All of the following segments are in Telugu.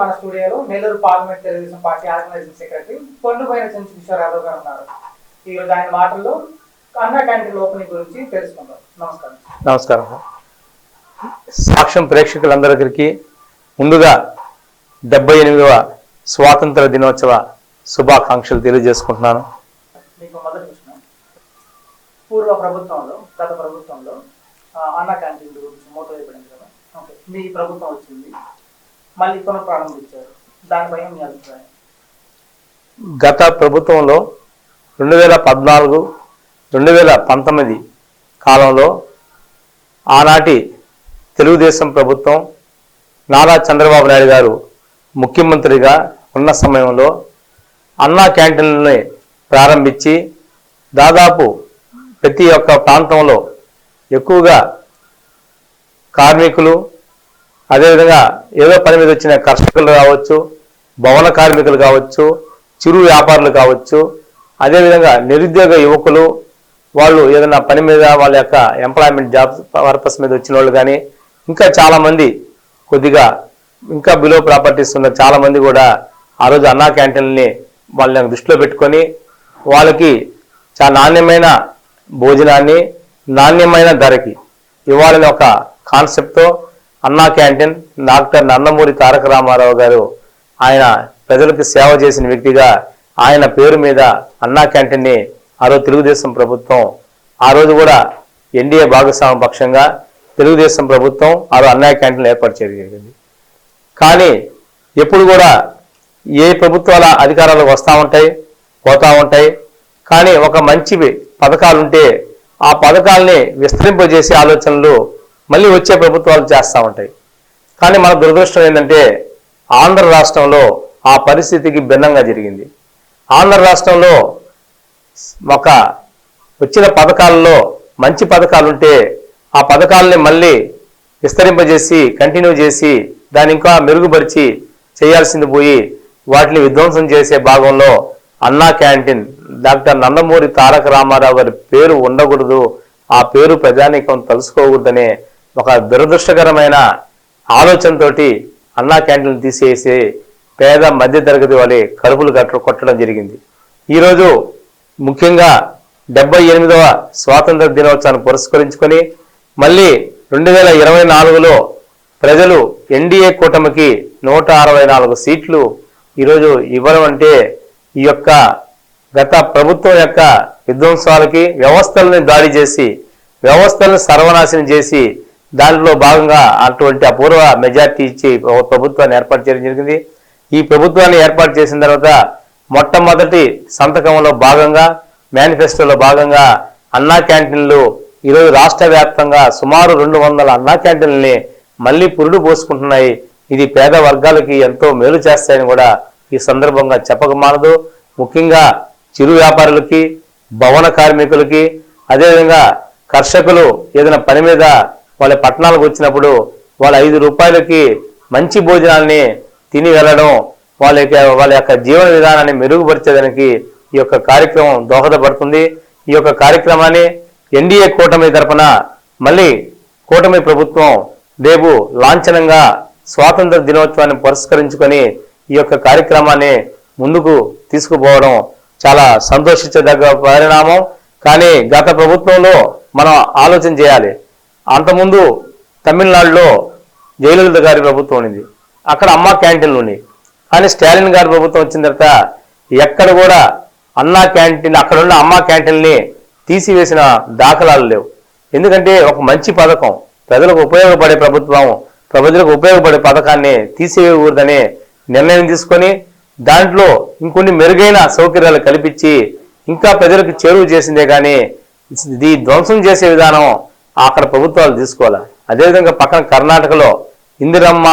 మన స్టూడియోలో Nellore parliament Telugu Desam party organising secretary Ponnuboina Chenchu Kishore Yadav garu ఉన్నారు. ఈరోజు ఆయన మాటల్లో అన్న క్యాంటీన్ ఓపెనింగ్ గురించి తెలుసుకుందాం. నమస్కారం. నమస్కారం. సాక్ష్యం ప్రేక్షకులందరికీ ముందుగా డెబ్బై ఎనిమిదవ స్వాతంత్ర దినోత్సవ శుభాకాంక్షలు తెలియజేసుకుంటున్నాను. మీకు మొదటి ప్రశ్న. పూర్వ ప్రభుత్వంలో గత ప్రభుత్వంలో అన్న క్యాంటీన్ గురించి మోటో అయిపోయింది కదా. ఓకే. మీ ప్రభుత్వం వచ్చింది. మళ్ళీ పునః ప్రారంభించారు దానిపైన మీ అభిప్రాయం? గత ప్రభుత్వంలో రెండు వేల పద్నాలుగు రెండు వేల పంతొమ్మిది కాలంలో ఆనాటి తెలుగుదేశం ప్రభుత్వం నారా చంద్రబాబు నాయుడు గారు ముఖ్యమంత్రిగా ఉన్న సమయంలో అన్నా క్యాంటీన్లని ప్రారంభించి దాదాపు ప్రతి ఒక్క ప్రాంతంలో ఎక్కువగా కార్మికులు అదేవిధంగా ఏదో పని మీద వచ్చిన కర్షకులు కావచ్చు భవన కార్మికులు కావచ్చు చిరు వ్యాపారులు కావచ్చు అదేవిధంగా నిరుద్యోగ యువకులు వాళ్ళు ఏదైనా పని మీద వాళ్ళ యొక్క ఎంప్లాయ్మెంట్ జాబ్ పర్పస్ మీద వచ్చిన వాళ్ళు కానీ ఇంకా చాలామంది కొద్దిగా ఇంకా బిలో ప్రాపర్టీస్ ఉన్న చాలామంది కూడా ఆ రోజు అన్నా క్యాంటీన్ని వాళ్ళని దృష్టిలో పెట్టుకొని వాళ్ళకి చాలా నాణ్యమైన భోజనాన్ని నాణ్యమైన ధరకి ఇవ్వాలని ఒక కాన్సెప్ట్తో అన్నా క్యాంటీన్ డాక్టర్ నందమూరి తారక రామారావు గారు ఆయన ప్రజలకు సేవ చేసిన వ్యక్తిగా ఆయన పేరు మీద అన్నా క్యాంటీన్ని ఆ రోజు తెలుగుదేశం ప్రభుత్వం ఆ రోజు కూడా ఎన్డీఏ భాగస్వామ్య పక్షంగా తెలుగుదేశం ప్రభుత్వం ఆ రోజు అన్నా క్యాంటీన్ ఏర్పాటు చేయడం జరిగింది. కానీ ఎప్పుడు కూడా ఏ ప్రభుత్వాల అధికారాలు వస్తూ ఉంటాయి పోతూ ఉంటాయి. కానీ ఒక మంచి పథకాలుంటే ఆ పథకాల్ని విస్తరింపజేసే ఆలోచనలు మళ్ళీ వచ్చే ప్రభుత్వాలు చేస్తూ ఉంటాయి. కానీ మన దురదృష్టం ఏంటంటే ఆంధ్ర రాష్ట్రంలో ఆ పరిస్థితికి భిన్నంగా జరిగింది. ఆంధ్ర రాష్ట్రంలో ఒక వచ్చిన పథకాలలో మంచి పథకాలు ఉంటే ఆ పథకాలని మళ్ళీ విస్తరింపజేసి కంటిన్యూ చేసి దాన్ని ఇంకా మెరుగుపరిచి చేయాల్సింది పోయి వాటిని విధ్వంసం చేసే భాగంలో అన్నా క్యాంటీన్ డాక్టర్ నందమూరి తారక రామారావు గారి పేరు ఉండకూడదు ఆ పేరు ప్రజానీకం తలుసుకోకూడదనే ఒక దురదృష్టకరమైన ఆలోచనతోటి అన్నా క్యాంటీన్ తీసేసి పేద మధ్యతరగతి వాళ్ళే కడుపులు కట్ట కొట్టడం జరిగింది. ఈరోజు ముఖ్యంగా డెబ్బై ఎనిమిదవ స్వాతంత్ర దినోత్సవాన్ని పురస్కరించుకొని మళ్ళీ రెండు వేల ఇరవై నాలుగులో ప్రజలు ఎన్డీఏ కూటమికి నూట అరవై నాలుగు సీట్లు ఈరోజు ఇవ్వడం అంటే ఈ యొక్క గత ప్రభుత్వం యొక్క విధ్వంసాలకి వ్యవస్థలను దాడి చేసి వ్యవస్థలను సర్వనాశనం చేసి దాంట్లో భాగంగా అటువంటి అపూర్వ మెజార్టీ ఇచ్చి ఒక ప్రభుత్వాన్ని ఏర్పాటు చేయడం జరిగింది. ఈ ప్రభుత్వాన్ని ఏర్పాటు చేసిన తర్వాత మొట్టమొదటి సంతకంలో భాగంగా మేనిఫెస్టోలో భాగంగా అన్నా క్యాంటీన్లు ఈరోజు రాష్ట్ర వ్యాప్తంగా సుమారు రెండు వందల అన్నా క్యాంటీన్లని మళ్ళీ పురుడు పోసుకుంటున్నాయి. ఇది పేద వర్గాలకి ఎంతో మేలు చేస్తాయని కూడా ఈ సందర్భంగా చెప్పక మానదు. ముఖ్యంగా చిరు వ్యాపారులకి భవన కార్మికులకి అదేవిధంగా కర్షకులు ఏదైనా పని మీద వాళ్ళ పట్టణాలకు వచ్చినప్పుడు వాళ్ళ ఐదు రూపాయలకి మంచి భోజనాల్ని తిని వెళ్ళడం వాళ్ళ యొక్క వాళ్ళ యొక్క జీవన విధానాన్ని మెరుగుపరిచేదానికి ఈ యొక్క కార్యక్రమం దోహదపడుతుంది. ఈ యొక్క కార్యక్రమాన్ని ఎన్డీఏ కూటమి తరఫున మళ్ళీ కూటమి ప్రభుత్వం రేపు లాంఛనంగా స్వాతంత్ర దినోత్సవాన్ని పురస్కరించుకొని ఈ యొక్క కార్యక్రమాన్ని ముందుకు తీసుకుపోవడం చాలా సంతోషించదగ్గ పరిణామం. కానీ గత ప్రభుత్వంలో మనం ఆలోచన చేయాలి. అంతకుముందు తమిళనాడులో జయలలిత గారి ప్రభుత్వం ఉంది అక్కడ అమ్మ క్యాంటీన్లు ఉన్నాయి కానీ స్టాలిన్ గారి ప్రభుత్వం వచ్చిన తర్వాత ఎక్కడ కూడా అన్నా క్యాంటీన్ అక్కడ ఉన్న అమ్మ క్యాంటీన్ని తీసివేసిన దాఖలాలు లేవు. ఎందుకంటే ఒక మంచి పథకం ప్రజలకు ఉపయోగపడే ప్రభుత్వం ప్రజలకు ఉపయోగపడే పథకాన్ని తీసివేయకూడదనే నిర్ణయం తీసుకొని దాంట్లో ఇంకొన్ని మెరుగైన సౌకర్యాలు కల్పించి ఇంకా ప్రజలకు చేరువ చేసిందే కానీ ఇది ధ్వంసం చేసే విధానం అక్కడ ప్రభుత్వాలు తీసుకోవాలి? అదేవిధంగా పక్కన కర్ణాటకలో ఇందిరమ్మ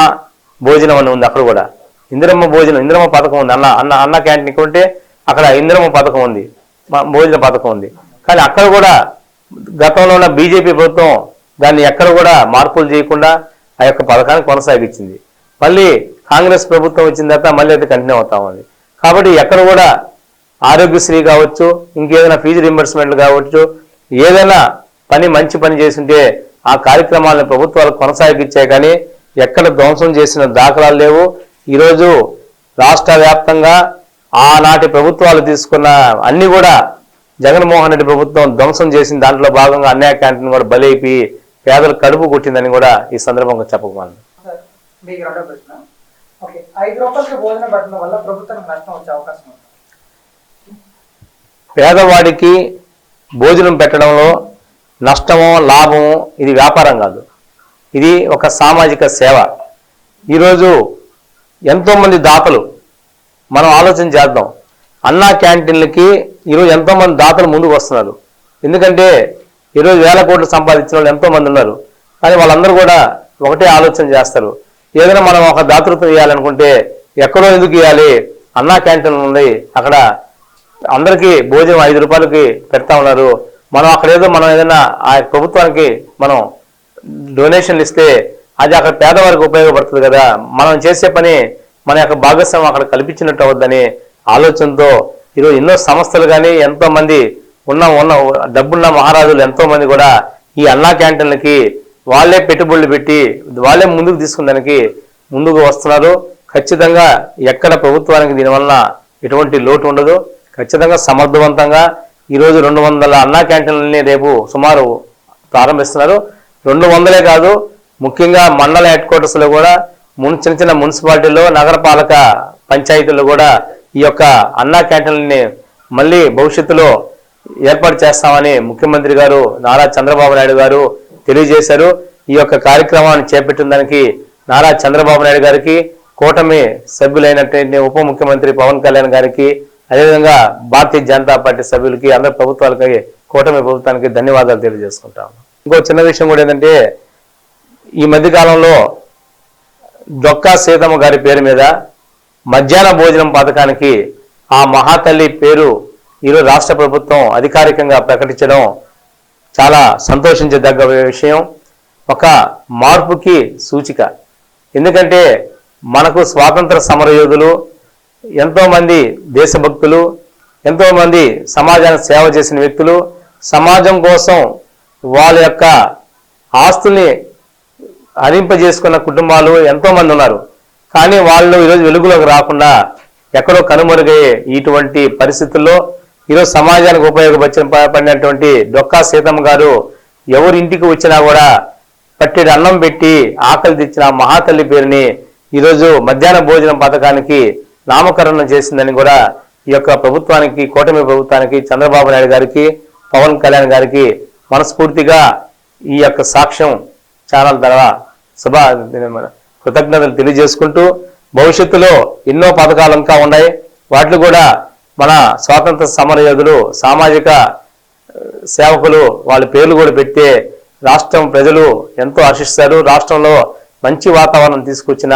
భోజనం అని ఉంది అక్కడ కూడా. ఇందిరమ్మ భోజనం ఇందిరమ్మ పథకం ఉంది. అన్న అన్న అన్న క్యాంటీన్ ఉంటే అక్కడ ఇందిరమ్మ పథకం ఉంది. భోజన పథకం ఉంది. కానీ అక్కడ కూడా గతంలో ఉన్న బీజేపీ ప్రభుత్వం దాన్ని ఎక్కడ కూడా మార్పులు చేయకుండా ఆ యొక్క పథకాన్ని కొనసాగించింది. మళ్ళీ కాంగ్రెస్ ప్రభుత్వం వచ్చిన తర్వాత మళ్ళీ అది కంటిన్యూ అవుతా ఉంది. కాబట్టి ఎక్కడ కూడా ఆరోగ్యశ్రీ కావచ్చు ఇంకేదైనా ఫీజు రింబర్స్మెంట్లు కావచ్చు ఏదైనా పని మంచి పని చేస్తుంటే ఆ కార్యక్రమాలను ప్రభుత్వాలు కొనసాగించాయి కానీ ఎక్కడ ధ్వంసం చేసిన దాఖలాలు లేవు. ఈరోజు రాష్ట్ర వ్యాప్తంగా ఆనాటి ప్రభుత్వాలు తీసుకున్న అన్ని కూడా జగన్మోహన్ రెడ్డి ప్రభుత్వం ధ్వంసం చేసిన దాంట్లో భాగంగా అన్యాయ క్యాంటీన్ కూడా బలైపోయి పేదలు కడుపు కొట్టిందని కూడా ఈ సందర్భంగా ఉంది? పేదవాడికి భోజనం పెట్టడంలో నష్టమో లాభమో ఇది వ్యాపారం కాదు. ఇది ఒక సామాజిక సేవ. ఈరోజు ఎంతోమంది దాతలు మనం ఆలోచన చేద్దాం. అన్నా క్యాంటీన్లకి ఈరోజు ఎంతోమంది దాతలు ముందుకు వస్తున్నారు. ఎందుకంటే ఈరోజు వేల కోట్లు సంపాదించిన వాళ్ళు ఎంతోమంది ఉన్నారు. కానీ వాళ్ళందరూ కూడా ఒకటే ఆలోచన చేస్తారు. ఏదైనా మనం ఒక దాతృత్వం ఇవ్వాలనుకుంటే ఎక్కడో ఎందుకు ఇవ్వాలి అన్నా క్యాంటీన్ ఉంది అక్కడ అందరికీ భోజనం ఐదు రూపాయలకి పెడతా ఉన్నారు. మనం అక్కడ ఏదో మనం ఏదైనా ఆ ప్రభుత్వానికి మనం డొనేషన్లు ఇస్తే అది అక్కడ పేదవారికి ఉపయోగపడుతుంది కదా. మనం చేసే పని మన యొక్క భాగస్వామ్యం అక్కడ కల్పించినట్టు అవద్దని ఆలోచనతో ఈరోజు ఎన్నో సంస్థలు కానీ ఎంతోమంది ఉన్న ఉన్న డబ్బున్న మహారాజులు ఎంతోమంది కూడా ఈ అన్నా క్యాంటీన్లకి వాళ్ళే పెట్టుబడులు పెట్టి వాళ్ళే ముందుకు తీసుకునేదానికి ముందుకు వస్తున్నారు. ఖచ్చితంగా ఎక్కడ ప్రభుత్వానికి దీనివల్ల ఎటువంటి లోటు ఉండదు. ఖచ్చితంగా సమర్థవంతంగా ఈరోజు రెండు వందల అన్నా క్యాంటీన్లని రేపు సుమారు ప్రారంభిస్తున్నారు. రెండు వందలే కాదు ముఖ్యంగా మండల హెడ్ క్వార్టర్స్లో కూడా మున్ చిన్న చిన్న మున్సిపాలిటీలో నగరపాలక పంచాయతీల్లో కూడా ఈ యొక్క అన్నా క్యాంటీన్లని మళ్ళీ భవిష్యత్తులో ఏర్పాటు చేస్తామని ముఖ్యమంత్రి గారు నారా చంద్రబాబు నాయుడు గారు తెలియజేశారు. ఈ యొక్క కార్యక్రమాన్ని చేపట్టిన దానికి నారా చంద్రబాబు నాయుడు గారికి కూటమి సభ్యులైనటువంటి ఉప ముఖ్యమంత్రి పవన్ కళ్యాణ్ గారికి అదేవిధంగా భారతీయ జనతా పార్టీ సభ్యులకి అందరి ప్రభుత్వాలకి కూటమి ప్రభుత్వానికి ధన్యవాదాలు తెలియజేసుకుంటాము ఇంకో చిన్న విషయం కూడా ఏంటంటే ఈ మధ్య కాలంలో డొక్కా సీతమ్మ గారి పేరు మీద మధ్యాహ్న భోజనం పథకానికి ఆ మహాతల్లి పేరు ఈరోజు రాష్ట్ర ప్రభుత్వం అధికారికంగా ప్రకటించడం చాలా సంతోషించదగ్గ విషయం. ఒక మార్పుకి సూచిక. ఎందుకంటే మనకు స్వాతంత్ర సమరయోధులు ఎంతోమంది దేశభక్తులు ఎంతోమంది సమాజానికి సేవ చేసిన వ్యక్తులు సమాజం కోసం వాళ్ళ యొక్క ఆస్తుల్ని హరింపజేసుకున్న కుటుంబాలు ఎంతోమంది ఉన్నారు. కానీ వాళ్ళు ఈరోజు వెలుగులోకి రాకుండా ఎక్కడో కనుమరుగయ్యే ఇటువంటి పరిస్థితుల్లో ఈరోజు సమాజానికి ఉపయోగపడిన పడినటువంటి డొక్కా సీతమ్మ గారు ఎవరి ఇంటికి వచ్చినా కూడా పట్టెడు అన్నం పెట్టి ఆకలి తెచ్చిన మహాతల్లి పేరుని ఈరోజు మధ్యాహ్న భోజనం పథకానికి నామకరణం చేసిందని కూడా ఈ యొక్క ప్రభుత్వానికి కూటమి ప్రభుత్వానికి చంద్రబాబు నాయుడు గారికి పవన్ కళ్యాణ్ గారికి మనస్ఫూర్తిగా ఈ యొక్క సాక్ష్యం ఛానల్ ద్వారా శుభ కృతజ్ఞతలు తెలియజేసుకుంటూ భవిష్యత్తులో ఎన్నో పథకాలు ఇంకా ఉన్నాయి. వాటిలో కూడా మన స్వాతంత్ర సమరయోధులు సామాజిక సేవకులు వాళ్ళ పేర్లు కూడా పెడితే రాష్ట్రం ప్రజలు ఎంతో హర్షిస్తారు. రాష్ట్రంలో మంచి వాతావరణం తీసుకొచ్చిన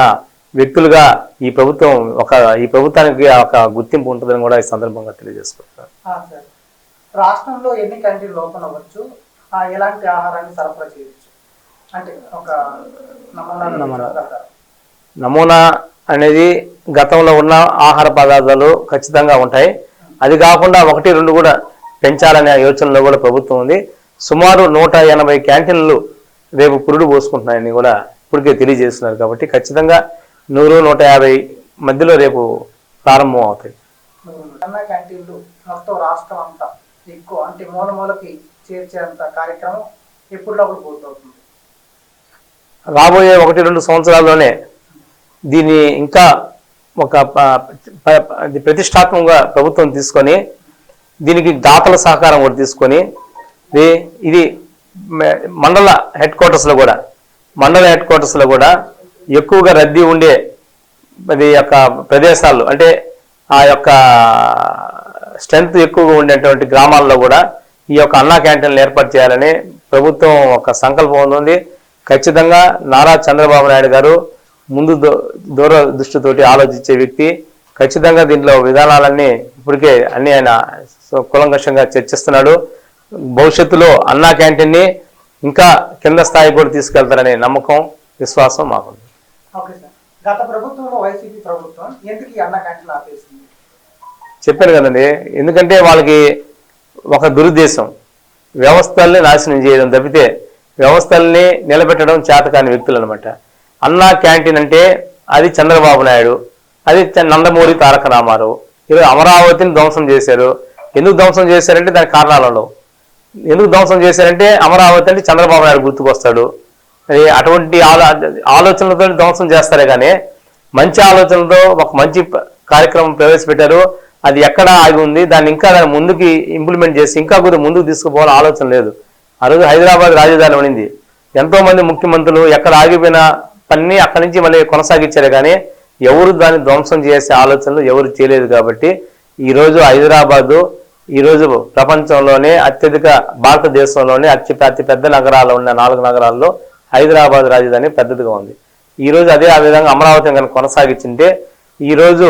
వ్యక్తులుగా ఈ ప్రభుత్వం ఒక ఈ ప్రభుత్వానికి ఒక గుర్తింపు ఉంటుందని కూడా ఈ సందర్భంగా సార్. రాష్ట్రంలో ఎన్ని క్యాంటీన్లు ఓపెన్ అవ్వచ్చు? ఎలాంటి ఆహారాన్ని సరఫరా చేయొచ్చు అంటే ఒక నమూనా? నమూనా అనేది గతంలో ఉన్న ఆహార పదార్థాలు ఖచ్చితంగా ఉంటాయి. అది కాకుండా ఒకటి రెండు కూడా పెంచాలనే యోచనలో కూడా ప్రభుత్వం ఉంది. సుమారు నూట ఎనభై క్యాంటీన్లు రేపు పురుడు పోసుకుంటున్నాయని కూడా ఇప్పటికే తెలియజేస్తున్నారు కాబట్టి ఖచ్చితంగా నూరు నూట యాభై మధ్యలో రేపు ప్రారంభం అవుతాయి. అన్న క్యాంటీన్లు మొత్తం రాష్ట్రం అంతా ఎక్కువ అంటే మూల మూలకి చేర్చేంత కార్యక్రమం పూర్తవుతుంది? రాబోయే ఒకటి రెండు సంవత్సరాల్లోనే దీన్ని ఇంకా ఒక ప్రతిష్టాత్మకంగా ప్రభుత్వం తీసుకొని దీనికి దాతల సహకారం కూడా తీసుకొని ఇది మండల హెడ్ క్వార్టర్స్లో కూడా మండల హెడ్ క్వార్టర్స్లో కూడా ఎక్కువగా రద్దీ ఉండే అది యొక్క ప్రదేశాలు అంటే ఆ యొక్క స్ట్రెంత్ ఎక్కువగా ఉండేటువంటి గ్రామాల్లో కూడా ఈ యొక్క అన్నా క్యాంటీన్లు ఏర్పాటు చేయాలని ప్రభుత్వం ఒక సంకల్పం ఉంది ఖచ్చితంగా నారా చంద్రబాబు నాయుడు గారు ముందు దూ- దూర దృష్టితోటి ఆలోచించే వ్యక్తి. ఖచ్చితంగా దీంట్లో విధానాలన్నీ ఇప్పటికే అన్ని ఆయన కులంకషంగా కూలంకషంగా చర్చిస్తున్నాడు. భవిష్యత్తులో అన్నా క్యాంటీన్ని ఇంకా కింద స్థాయి కూడా తీసుకెళ్తారనే నమ్మకం విశ్వాసం మాకుంది. Okay sir. గత ప్రభుత్వంలో వైసీపీ ప్రభుత్వం ఎందుకు ఈ అన్న క్యాంటీన్ ఆపేసింది? చెప్పాను కదండి. ఎందుకంటే వాళ్ళకి ఒక దురుద్దేశం. వ్యవస్థల్ని నాశనం చేయడం తప్పితే వ్యవస్థల్ని నిలబెట్టడం చేతకాని వ్యక్తులు అనమాట అన్నా క్యాంటీన్ అంటే అది చంద్రబాబు నాయుడు అది నందమూరి తారక రామారావు. ఈరోజు అమరావతిని ధ్వంసం చేశారు. ఎందుకు ధ్వంసం చేశారంటే దాని కారణాలలో ఎందుకు ధ్వంసం చేశారంటే అమరావతి అంటే చంద్రబాబు నాయుడు గుర్తుకొస్తాడు. అటువంటి ఆలోచనలతో ధ్వంసం చేస్తారే కానీ మంచి ఆలోచనలతో ఒక మంచి కార్యక్రమం ప్రవేశపెట్టారు. అది ఎక్కడ ఆగి ఉంది దాన్ని ఇంకా దాన్ని ముందుకి ఇంప్లిమెంట్ చేసి ఇంకా కొద్దిగా ముందుకు తీసుకుపోవాలని ఆలోచన లేదు. ఆ రోజు హైదరాబాద్ రాజధాని ఉండింది ఎంతోమంది ముఖ్యమంత్రులు ఎక్కడ ఆగిపోయిన పని అక్కడి నుంచి మళ్ళీ కొనసాగించారు కానీ ఎవరు దాన్ని ధ్వంసం చేసే ఆలోచనలు ఎవరు చేయలేదు కాబట్టి ఈరోజు హైదరాబాదు ఈరోజు ప్రపంచంలోనే అత్యధిక భారతదేశంలోనే అతి అతిపెద్ద నగరాలు ఉన్న నాలుగు నగరాల్లో హైదరాబాద్ రాజధాని పెద్దదిగా ఉంది. ఈరోజు అదే ఆ విధంగా అమరావతిని కనుక కొనసాగించింటే ఈరోజు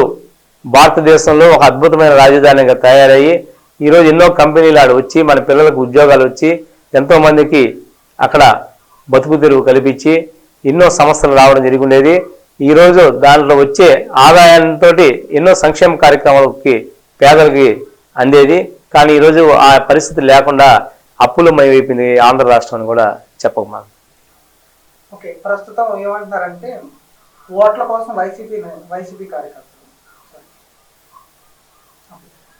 భారతదేశంలో ఒక అద్భుతమైన రాజధానిగా తయారయ్యి ఈరోజు ఎన్నో కంపెనీలు ఆడ వచ్చి మన పిల్లలకు ఉద్యోగాలు వచ్చి ఎంతోమందికి అక్కడ బతుకు తెరువు కల్పించి ఎన్నో సమస్యలు రావడం జరిగి ఉండేది దాంట్లో వచ్చే ఆదాయంతో ఎన్నో సంక్షేమ కార్యక్రమాలకి పేదలకి అందేది. కానీ ఈరోజు ఆ పరిస్థితి లేకుండా అప్పులమయమైపోయింది ఆంధ్ర రాష్ట్రం అని కూడా చెప్పకమాను ఓకే ప్రస్తుతం ఏమంటున్నారంటే ఓట్ల కోసం వైసీపీ వైసీపీ కార్యకర్తలు.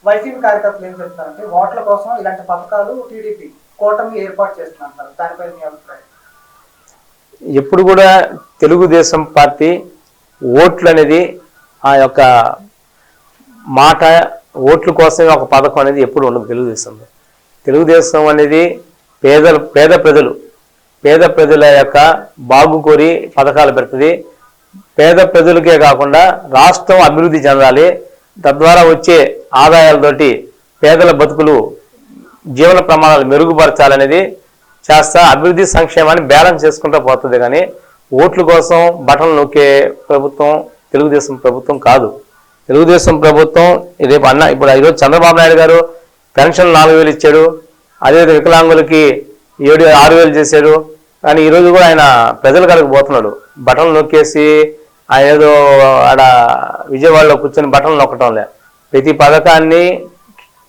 వైసీపీ కార్యకర్తలు ఏం చెప్తారంటే ఓట్ల కోసం ఇలాంటి పథకాలు టీడీపీ కూటమి ఏర్పాటు చేస్తున్నారు దానిపై మీ అభిప్రాయం? ఎప్పుడు కూడా తెలుగుదేశం పార్టీ ఓట్లు అనేది ఆ యొక్క మాట ఓట్ల కోసమే ఒక పథకం అనేది ఎప్పుడు ఉండదు తెలుగుదేశంలో. తెలుగుదేశం అనేది పేద పేద ప్రజలు పేద ప్రజల యొక్క బాగు కోరి పథకాలు పెడుతుంది. పేద ప్రజలకే కాకుండా రాష్ట్రం అభివృద్ధి చెందాలి. తద్వారా వచ్చే ఆదాయాలతోటి పేదల బతుకులు జీవన ప్రమాణాలు మెరుగుపరచాలనేది చేస్తా అభివృద్ధి సంక్షేమాన్ని బ్యాలెన్స్ చేసుకుంటూ పోతుంది కానీ ఓట్ల కోసం బటన్లు నొక్కే ప్రభుత్వం తెలుగుదేశం ప్రభుత్వం కాదు. తెలుగుదేశం ప్రభుత్వం రేపు అన్న ఇప్పుడు ఈరోజు చంద్రబాబు నాయుడు గారు పెన్షన్ నాలుగు వేలు ఇచ్చాడు. అదే వికలాంగులకి ఏడు ఆరు వేలు చేశాడు కానీ ఈరోజు కూడా ఆయన ప్రజల కాడికి పోతున్నాడు. బటన్లు నొక్కేసి ఆయన ఏదో ఆడ విజయవాడలో కూర్చొని బటన్లు నొక్కటం లే ప్రతి పథకాన్ని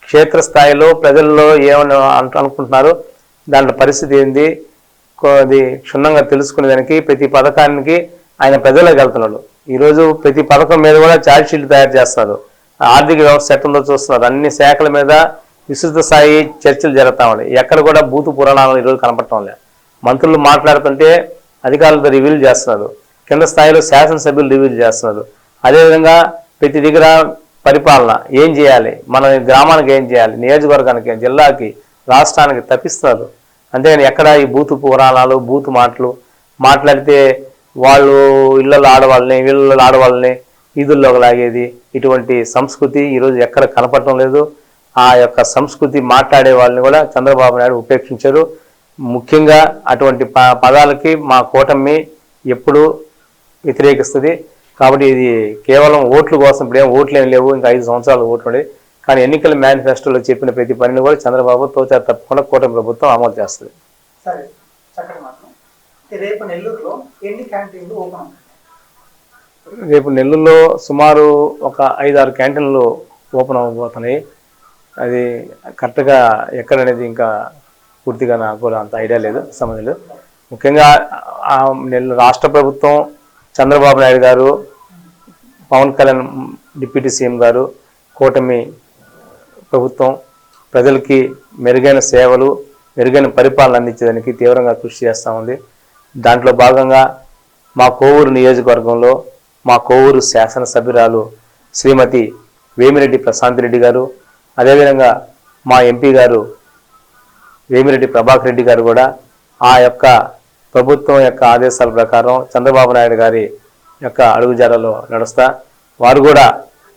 క్షేత్రస్థాయిలో ప్రజల్లో ఏమని అంట- అనుకుంటున్నారు? దాంట్లో పరిస్థితి ఏంది? అది క్షుణ్ణంగా తెలుసుకునేదానికి ప్రతి పథకానికి ఆయన ప్రజలకు వెళ్తున్నాడు. ఈరోజు ప్రతి పథకం మీద కూడా ఛార్జ్ షీట్ తయారు చేస్తున్నారు. ఆర్థిక వ్యవస్థ ఎట్టుందో చూస్తున్నారు. అన్ని శాఖల మీద విస్తృత స్థాయి చర్చలు జరుగుతూ ఉన్నాయి ఎక్కడ కూడా బూతు పురాణాలు ఈరోజు కనపడటం లేదు. మంత్రులు మాట్లాడుతుంటే అధికారులతో రివ్యూలు చేస్తున్నారు. కింద స్థాయిలో శాసనసభ్యులు రివ్యూలు చేస్తున్నారు. అదేవిధంగా ప్రతి దగ్గర పరిపాలన ఏం చేయాలి? మన గ్రామానికి ఏం చేయాలి? నియోజకవర్గానికి జిల్లాకి రాష్ట్రానికి తప్పిస్తున్నారు. అంతేగాని ఎక్కడ ఈ బూతు పురాణాలు బూతు మాటలు మాట్లాడితే వాళ్ళు ఇళ్ళల్లో ఆడవాళ్ళని వీళ్ళలో ఆడవాళ్ళని ఈదుల్లోకి లాగేది. ఇటువంటి సంస్కృతి ఈరోజు ఎక్కడ కనపడటం లేదు. ఆ యొక్క సంస్కృతి మాట్లాడే వాళ్ళని కూడా చంద్రబాబు నాయుడు ఉపేక్షించారు. ముఖ్యంగా అటువంటి ప- పదాలకి మా కూటమి ఎప్పుడు వ్యతిరేకిస్తుంది. కాబట్టి ఇది కేవలం ఓట్ల కోసం ఇప్పుడు ఏం ఓట్లు ఏం లేవు ఇంకా ఐదు సంవత్సరాలు ఓట్లు ఉండేవి కానీ ఎన్నికల మేనిఫెస్టోలో చెప్పిన ప్రతి పనిని కూడా చంద్రబాబు తోచా తప్పకుండా కూటమి ప్రభుత్వం అమలు చేస్తుంది. సరే రేపు నెల్లూరులో ఎన్ని క్యాంటీన్లు ఓపెన్ ఉంటాయి? రేపు నెల్లూరులో సుమారు ఒక ఐదు ఆరు క్యాంటీన్లు ఓపెన్ అవ్వబోతున్నాయి. అది కరెక్ట్గా ఎక్కడనేది ఇంకా పూర్తిగా నాకు కూడా అంత ఐడియా లేదు సంబంధం లేదు. ముఖ్యంగా రాష్ట్ర ప్రభుత్వం చంద్రబాబు నాయుడు గారు పవన్ కళ్యాణ్ డిప్యూటీ సీఎం గారు కూటమి ప్రభుత్వం ప్రజలకి మెరుగైన సేవలు మెరుగైన పరిపాలన అందించడానికి తీవ్రంగా కృషి చేస్తూ ఉంది. దాంట్లో భాగంగా మా కోవూరు నియోజకవర్గంలో మా కోవూరు శాసనసభ్యురాలు శ్రీమతి వేమిరెడ్డి ప్రశాంత్ రెడ్డి గారు అదేవిధంగా మా ఎంపీ గారు వేమిరెడ్డి ప్రభాకర్ రెడ్డి గారు కూడా ఆ యొక్క ప్రభుత్వం యొక్క ఆదేశాల ప్రకారం చంద్రబాబు నాయుడు గారి యొక్క అడుగుజాడలో నడుస్తా. వారు కూడా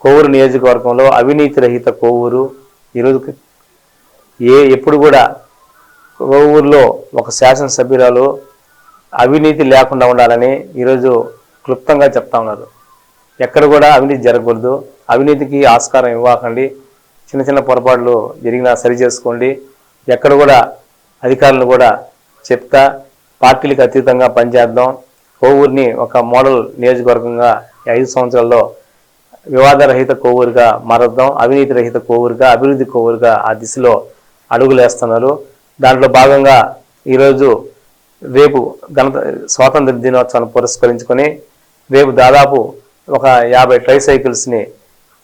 కోవూరు నియోజకవర్గంలో అవినీతి రహిత కోవూరు. ఈరోజు ఏ ఎప్పుడు కూడా కోవూరులో ఒక శాసనసభ్యురాలు అవినీతి లేకుండా ఉండాలని ఈరోజు క్లుప్తంగా చెప్తా ఉన్నారు. ఎక్కడ కూడా అవినీతి జరగకూడదు. అవినీతికి ఆస్కారం ఇవ్వకండి. చిన్న చిన్న పొరపాట్లు జరిగినా సరి చేసుకోండి. ఎక్కడ కూడా అధికారులను కూడా చెప్తా పార్టీలకు అతీతంగా పనిచేద్దాం. కోవూరుని ఒక మోడల్ నియోజకవర్గంగా ఐదు సంవత్సరాల్లో వివాదరహిత కోవూరుగా మారద్దాం. అవినీతి రహిత కోవూరుగా అభివృద్ధి కోవూరుగా ఆ దిశలో అడుగులేస్తున్నారు దాంట్లో భాగంగా ఈరోజు రేపు గణత స్వాతంత్ర దినోత్సవాన్ని పురస్కరించుకొని రేపు దాదాపు ఒక యాభై ట్రై సైకిల్స్ని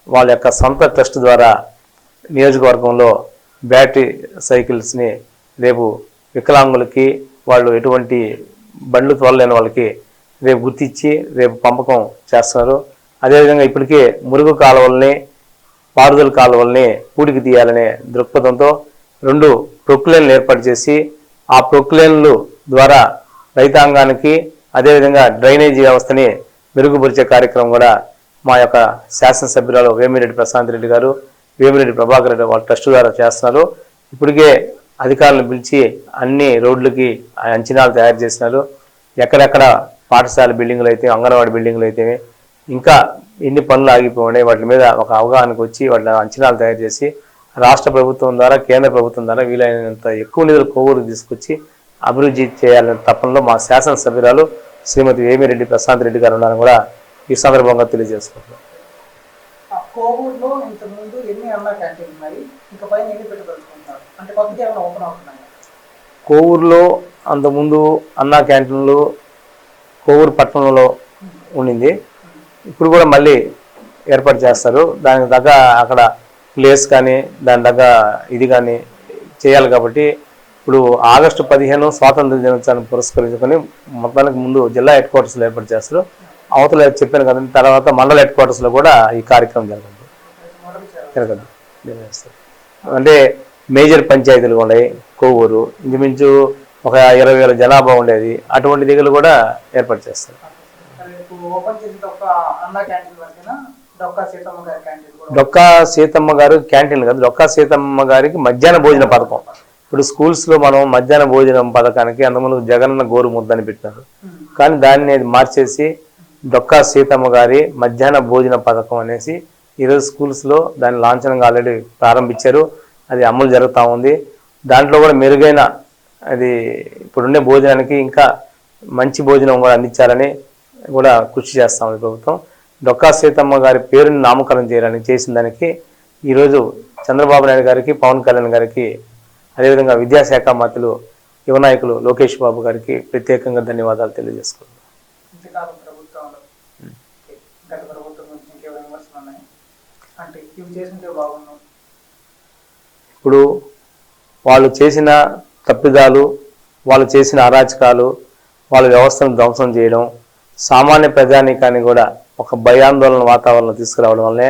వాళ్ళ యొక్క సొంత ట్రస్ట్ ద్వారా నియోజకవర్గంలో బ్యాటరీ సైకిల్స్ని రేపు వికలాంగులకి వాళ్ళు ఎటువంటి బండ్లు తోలలేని వాళ్ళకి రేపు గుర్తించి రేపు పంపకం చేస్తున్నారు. అదేవిధంగా ఇప్పటికే మురుగు కాలువల్ని పారుదల కాలువల్ని పూడికి తీయాలనే దృక్పథంతో రెండు ప్రొక్లైన్లు ఏర్పాటు చేసి ఆ ప్రొక్లేన్లు ద్వారా రైతాంగానికి అదేవిధంగా డ్రైనేజీ వ్యవస్థని మెరుగుపరిచే కార్యక్రమం కూడా మా యొక్క శాసనసభ్యురాలు వేమిరెడ్డి ప్రశాంత్ రెడ్డి గారు వేమిరెడ్డి ప్రభాకర్ రెడ్డి వాళ్ళ ట్రస్ట్ ద్వారా చేస్తున్నారు. ఇప్పటికే అధికారులను పిలిచి అన్ని రోడ్లకి ఆ అంచనాలు తయారు చేసినారు ఎక్కడెక్కడ పాఠశాల బిల్డింగ్లు అయితే అంగన్వాడీ బిల్డింగ్లు అయితే ఇంకా ఎన్ని పనులు ఆగిపోయినాయి వాటి మీద ఒక అవగాహనకు వచ్చి వాటి అంచనాలు తయారు చేసి రాష్ట్ర ప్రభుత్వం ద్వారా కేంద్ర ప్రభుత్వం ద్వారా వీలైనంత ఎక్కువ నిధులు కొవ్వూరు తీసుకొచ్చి అభివృద్ధి చేయాలనే తపనలో మా శాసనసభ్యురాలు శ్రీమతి వేమిరెడ్డి ప్రశాంత్ రెడ్డి గారు ఉన్నారని కూడా ఈ సందర్భంగా తెలియజేసుకుంటున్నాను ఎన్ని అన్న క్యాంటీన్లు ఉన్నాయి? ఇంకా పైన ఎన్ని పెట్టదలుచుకుంటున్నారు అంటే కొత్తగా ఏమైనా ఓపెన్ అవుతున్నాయి? కోవూరులో అంతకుముందు అన్నా క్యాంటీన్లు కోవూరు పట్టణంలో ఉండింది. ఇప్పుడు కూడా మళ్ళీ ఏర్పాటు చేస్తారు. దానికి తగ్గ అక్కడ ప్లేస్ కానీ దాని తగ్గ ఇది కానీ చేయాలి కాబట్టి ఇప్పుడు ఆగస్టు పదిహేను స్వాతంత్ర దినోత్సవాన్ని పురస్కరించుకొని మొత్తానికి ముందు జిల్లా హెడ్ క్వార్టర్స్లో ఏర్పాటు చేస్తారు. అవతల చెప్పాను కదండి తర్వాత మండల హెడ్ క్వార్టర్స్లో కూడా ఈ కార్యక్రమం జరుగుతుంది. నిర్వహిస్తారు అంటే మేజర్ పంచాయతీలు ఉన్నాయి కొవ్వూరు. ఇంచుమించు ఒక ఇరవై వేల జనాభా ఉండేది. అటువంటి దిగులు కూడా ఏర్పాటు చేస్తారు. డొక్కా సీతమ్మ గారి క్యాంటీన్ కాదు డొక్కా సీతమ్మ గారికి మధ్యాహ్న భోజన పథకం. ఇప్పుడు స్కూల్స్లో మనం మధ్యాహ్న భోజనం పథకానికి అంతకుముందు జగనన్న గోరు ముద్దని పెట్టినారు. కానీ దాన్ని మార్చేసి డొక్కా సీతమ్మ గారి మధ్యాహ్న భోజన పథకం అనేసి ఈరోజు స్కూల్స్లో దాన్ని లాంఛనంగా ఆల్రెడీ ప్రారంభించారు. అది అమలు జరుగుతూ ఉంది. దాంట్లో కూడా మెరుగైన అది ఇప్పుడుండే భోజనానికి ఇంకా మంచి భోజనం కూడా అందించాలని కూడా కృషి చేస్తా ఉంది ప్రభుత్వం. డొక్కా సీతమ్మ గారి పేరుని నామకరణం చేయాలని చేసిన దానికి ఈరోజు చంద్రబాబు నాయుడు గారికి పవన్ కళ్యాణ్ గారికి అదేవిధంగా విద్యాశాఖ మంత్రులు యువ నాయకులు లోకేష్ బాబు గారికి ప్రత్యేకంగా ధన్యవాదాలు తెలియజేసుకుంటున్నాను ఇంతకాలం ప్రభుత్వంలో ఓకే. గత ప్రభుత్వం గురించి ఇంకేమైనా విమర్శలు ఉన్నాయి అంటే ఇవి చేసింటే బాగున్నాం ఇప్పుడు వాళ్ళు చేసిన తప్పిదాలు వాళ్ళు చేసిన అరాచకాలు వాళ్ళ వ్యవస్థను ధ్వంసం చేయడం సామాన్య ప్రజానీకాన్ని కూడా ఒక భయాందోళన వాతావరణం తీసుకురావడం వల్లే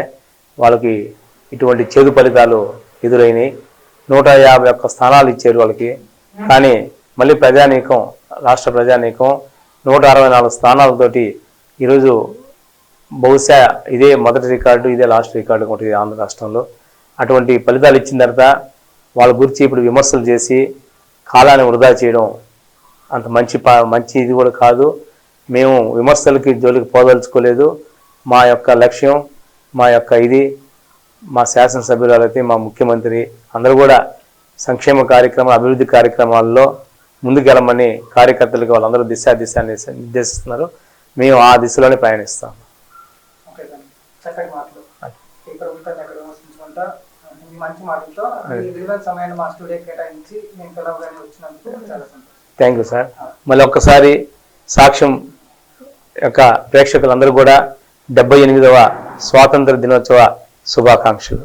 వాళ్ళకి ఇటువంటి చేదు ఫలితాలు ఎదురైనాయి. నూట యాభై ఒక్క స్థానాలు ఇచ్చారు వాళ్ళకి. కానీ మళ్ళీ ప్రజానీకం రాష్ట్ర ప్రజానీకం నూట అరవై నాలుగు స్థానాలతోటి ఈరోజు బహుశా ఇదే మొదటి రికార్డు ఇదే లాస్ట్ రికార్డు ఒకటి ఆంధ్ర రాష్ట్రంలో. అటువంటి ఫలితాలు ఇచ్చిన తర్వాత వాళ్ళ గురించి ఇప్పుడు విమర్శలు చేసి కాలాన్ని వృధా చేయడం అంత మంచి మంచి ఇది కూడా కాదు. మేము విమర్శలకి జోలికి పోదలుచుకోలేదు. మా యొక్క లక్ష్యం మా యొక్క ఇది మా శాసనసభ్యురాలైతే మా ముఖ్యమంత్రి అందరూ కూడా సంక్షేమ కార్యక్రమాలు అభివృద్ధి కార్యక్రమాల్లో ముందుకెళ్ళమని కార్యకర్తలకు వాళ్ళందరూ దిశా దిశ నిర్దేశిస్తున్నారు. మేము ఆ దిశలోనే ప్రయాణిస్తాం. చక్కటి మాటలు. ఈ ప్రభుత్వాన్ని ఎక్కడ విమర్శించుకుంటా మీ మంచి మాటలతో. విలువైన సమయాన్ని మా స్టూడియో కేటాయించి నేను పిలవగానే వచ్చినందుకు చాలా సంతోషం. థ్యాంక్ యూ సార్ మళ్ళీ ఒక్కసారి సాక్ష్యం యొక్క ప్రేక్షకులందరూ కూడా డెబ్బై ఎనిమిదవ స్వాతంత్ర దినోత్సవ శుభాకాంక్షలు.